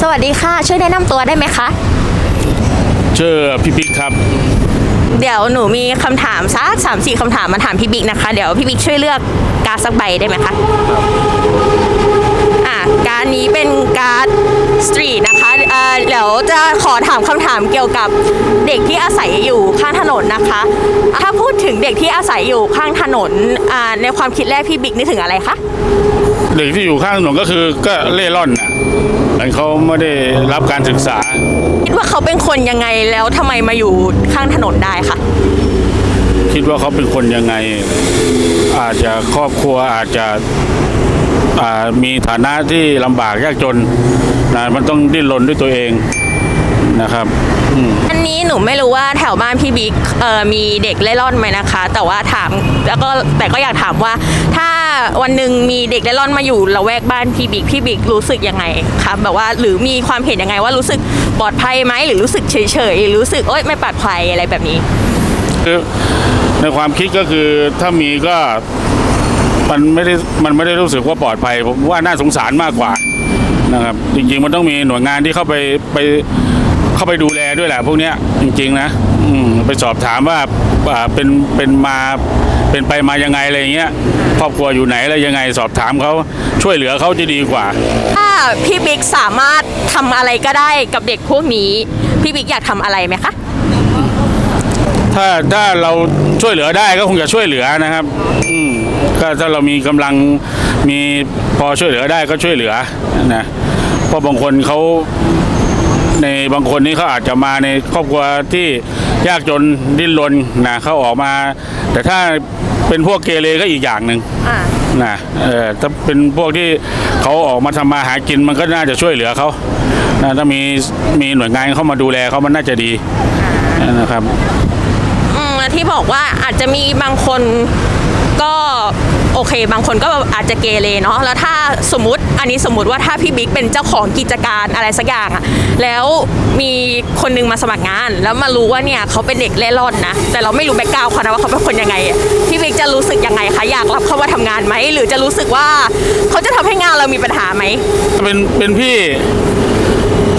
สวัสดีค่ะ ช่วยแนะนำตัวได้ไหมคะ ชื่อพี่ปิ๊กครับ เดี๋ยวหนูมีคำถามสักสามสี่คำถามมาถามพี่บิ๊กนะคะ เดี๋ยวพี่บิ๊กช่วยเลือกการ์ดสักใบได้ไหมคะ จะขอถามคำถามเกี่ยวกับเด็กที่อาศัยอยู่ข้างถนนนะคะ ถ้าพูดถึงเด็กที่อาศัยอยู่ข้างถนนอ่าในความคิดแรกพี่บิ๊กนึกถึงอะไรคะ เด็กที่อยู่ข้างถนนก็คือก็เล่ร่อนน่ะเหมือนเขาไม่ได้รับการศึกษา คิดว่าเขาเป็นคนยังไงแล้วทำไมมาอยู่ข้างถนนได้คะคิดว่าเขาเป็นคนยังไง อาจจะครอบครัวอาจจะอ่ามีฐานะที่ลำบากยากจน นะมันต้องดิ้นรนด้วยตัวเองนะครับอืมอันนี้หนูไม่รู้ว่าแถวบ้านพี่บิ๊กเอ่อมีเด็กเล่ร่อนไหมนะคะ แต่ว่าถามแล้วก็แต่ก็อยากถามว่า ถ้าวันหนึ่งมีเด็กเล่ร่อนมาอยู่ละแวกบ้านพี่บิ๊กพี่บิ๊กรู้สึกยังไงคะแบบว่าหรือมีความเห็นยังไงว่ารู้สึกปลอดภัยไหมหรือรู้สึกเฉยๆหรือรู้สึกโอ๊ยไม่ปลอดภัยอะไรแบบนี้คือในความคิดก็คือถ้ามีก็มันไม่ได้มันไม่ได้รู้สึกว่าปลอดภัยผมว่าน่าสงสารมากกว่า นะครับ จริงๆมันต้องมีหน่วยงานที่เข้าไปไปเข้าไปดูแลด้วยแหละพวกเนี้ยจริง ๆ นะอืไปสอบถามว่าเป็นเป็นมาเป็นไปมายังไงอะไรเงี้ยครอบครัวอยู่ไหนอะไรยังไงสอบถามเขาช่วยเหลือเขาจะดีกว่า ถ้าพี่บิ๊กสามารถทำอะไรก็ได้กับเด็กพวกนี้ พี่บิ๊กอยากทำอะไรไหมคะ ถ้าถ้าเราช่วยเหลือได้ก็คงจะช่วยเหลือนะครับ อืมก็ถ้าเรามีกำลังมีพอช่วยเหลือได้ก็ช่วยเหลือนะเพราะบางคนเขาในบางคนนี่เขาอาจจะมาในครอบครัวที่ยากจนดิ้นรนนะเขาออกมา แต่ถ้าเป็นพวกเกเรก็อีกอย่างหนึ่งอ่านะเออถ้าเป็นพวกที่เขาออกมาทำมาหากินมันก็น่าจะช่วยเหลือเขานะถ้ามีมีหน่วยงานเข้ามาดูแลเขามันน่าจะดีนะครับอืม ที่บอกว่าอาจจะมีบางคนก็โอเค บางคนก็อาจจะเกเรเนาะแล้วถ้าสมมติอันนี้สมมติว่าถ้าพี่บิ๊กเป็นเจ้าของกิจการอะไรสักอย่างอะแล้วมีคนนึงมาสมัครงาน แล้วมารู้ว่าเนี่ยเขาเป็นเด็กเล่ร่อนนะแต่เราไม่รู้แบ็กกราวด์เขานะว่าเขาเป็นคนยังไงพี่บิ๊กจะรู้สึกยังไงคะอยากรับเข้ามาทำงานไหมหรือจะรู้สึกว่าเขาจะทำให้งานเรามีปัญหาไหมเป็นเป็นพี่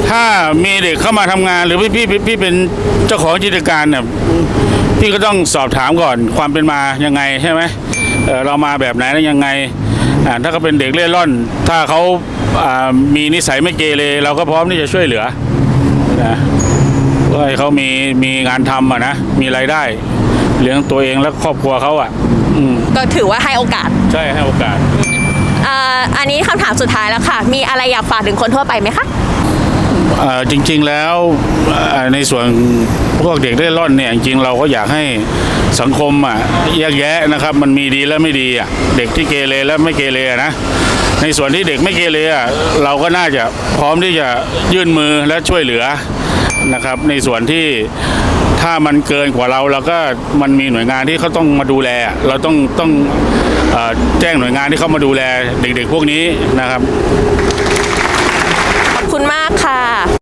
ถ้ามีเด็กเข้ามาทำงาน หรือพี่พี่พี่เป็นเจ้าของกิจการเนี่ย พี่ก็ต้องสอบถามก่อนความเป็นมายังไงใช่ไหมเอ่อเรามาแบบไหนแล้วยังไงอ่าถ้าเขาเป็นเด็กเล่ร่อน ถ้าเขาอ่ามีนิสัยไม่เกเรเราก็พร้อมที่จะช่วยเหลือนะเพื่อให้เขามีมีงานทำอะนะมีรายได้ เลี้ยงตัวเองและครอบครัวเขาอะอืมก็ถือว่าให้โอกาส ใช่ให้โอกาสอ่าอันนี้คำถามสุดท้ายแล้วค่ะ มีอะไรอยากฝากถึงคนทั่วไปไหมคะเอ่อ จริงๆแล้วในส่วนพวกเด็กเล่ร่อนเนี่ยจริงๆเราก็อยากให้สังคมอะแยกแยะนะครับ มันมีดีและไม่ดีอะเด็กที่เกเรและไม่เกเรนะในส่วนที่เด็กไม่เกเรอะเราก็น่าจะพร้อมที่จะยื่นมือและช่วยเหลือนะครับ ในส่วนที่ถ้ามันเกินกว่าเราเราก็มันมีหน่วยงานที่เขาต้องมาดูแล เราต้องต้องอแจ้งหน่วยงานที่เขามาดูแลเด็กๆพวกนี้นะครับ มากค่ะ